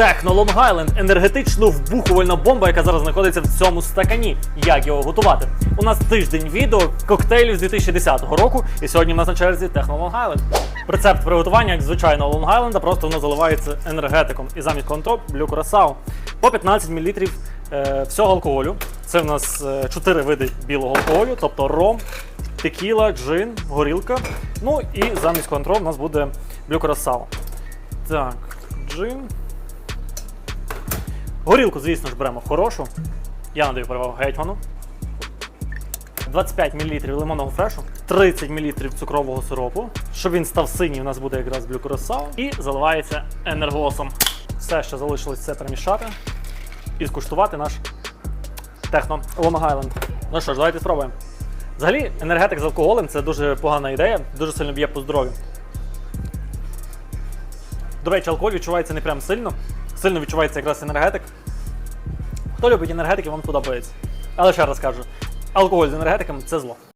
Техно Island – енергетично вбухувальна бомба, яка зараз знаходиться в цьому стакані. Як його готувати? У нас тиждень відео коктейлів з 2010 року, і сьогодні в нас на черзі Техно Island. Рецепт приготування як Long Island, просто воно заливається енергетиком. І замість контроп блю курасау. По 15 мл е, всього алкоголю. Це в нас 4 види білого алкоголю, тобто ром, текіла, джин, горілка. Ну і замість контрол у нас буде блю курасау. Так, джин. Горілку, звісно ж, беремо хорошу. Я надаю перевагу гетьману. 25 мл лимонного фрешу, 30 мл цукрового сиропу. Щоб він став синій, у нас буде якраз блюкурасау. І заливається енергосом. Все, що залишилось, це перемішати і скуштувати наш техно Long Island. Ну що ж, давайте спробуємо. Взагалі, енергетик з алкоголем це дуже погана ідея, дуже сильно б'є по здоров'ю. До речі, алкоголь відчувається не прям сильно. Сильно відчувається якраз енергетик. Хто любить енергетики, вам подобається. Але ще раз кажу: алкоголь з енергетиками це зло.